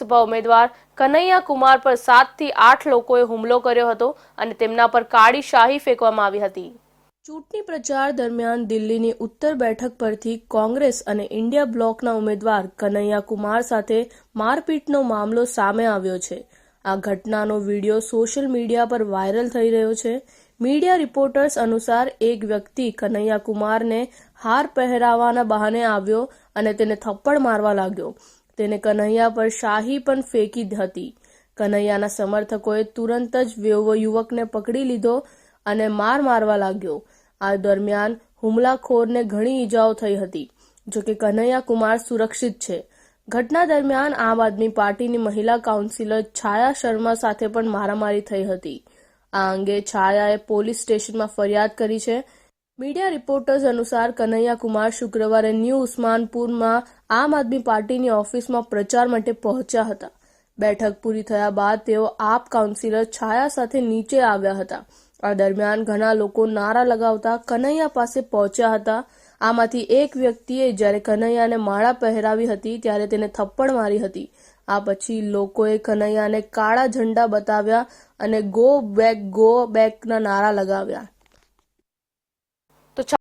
લોકસભા ઉમેદવાર કનૈયા કુમાર પર સાતથી આઠ લોકોએ હુમલો કર્યો હતો અને તેમના પર કાળી શાહી ફેંકવામાં આવી હતી. ચૂંટણી પ્રચાર દરમિયાન દિલ્હીની ઉત્તર બેઠક પરથી કોંગ્રેસ અને ઇન્ડિયા બ્લોકના ઉમેદવાર કનૈયા કુમાર સાથે મારપીટનો મામલો સામે આવ્યો છે. આ ઘટનાનો વીડિયો સોશિયલ મીડિયા પર વાયરલ થઈ રહ્યો છે. મીડિયા રિપોર્ટર્સ અનુસાર એક વ્યક્તિ કનૈયા કુમારને હાર પહેરાવાના બહાને આવ્યો અને તેને થપ્પડ મારવા લાગ્યો. તેને કનૈયા પર શાહી પણ ફેંકી હતી. કનૈયાના સમર્થકોએ તુરંત જ વેવો યુવકને પકડી લીધો અને માર મારવા લાગ્યો. આ દરમિયાન હુમલાખોરને ઘણી ઈજાઓ થઈ હતી જોકે કનૈયા કુમાર સુરક્ષિત છે. ઘટના દરમિયાન આમ આદમી પાર્ટીની મહિલા કાઉન્સિલર છાયા શર્મા સાથે પણ મારામારી થઈ હતી. આ અંગે છાયાએ પોલીસ સ્ટેશનમાં ફરિયાદ કરી છે મીડિયા રિપોર્ટર્સ અનુસાર કનૈયા કુમાર શુક્રવારે ન્યૂ ઉસ્માનપુરમાં આમ આદમી પાર્ટીની ઓફિસમાં પ્રચાર માટે પહોંચ્યા હતા. બેઠક પૂરી થયા બાદ તેઓ આપ કાઉન્સિલર છાયા સાથે નીચે આવ્યા હતા. આ દરમિયાન ઘણા લોકો નારા લગાવતા કનૈયા પાસે પહોંચ્યા હતા. આમાંથી એક વ્યક્તિએ જ્યારે કનૈયાને માળા પહેરાવી હતી ત્યારે તેને થપ્પડ મારી હતી. આ પછી લોકોએ કનૈયાને કાળા ઝંડા બતાવ્યા અને ગો બેક, ગો બેકના નારા લગાવ્યા. the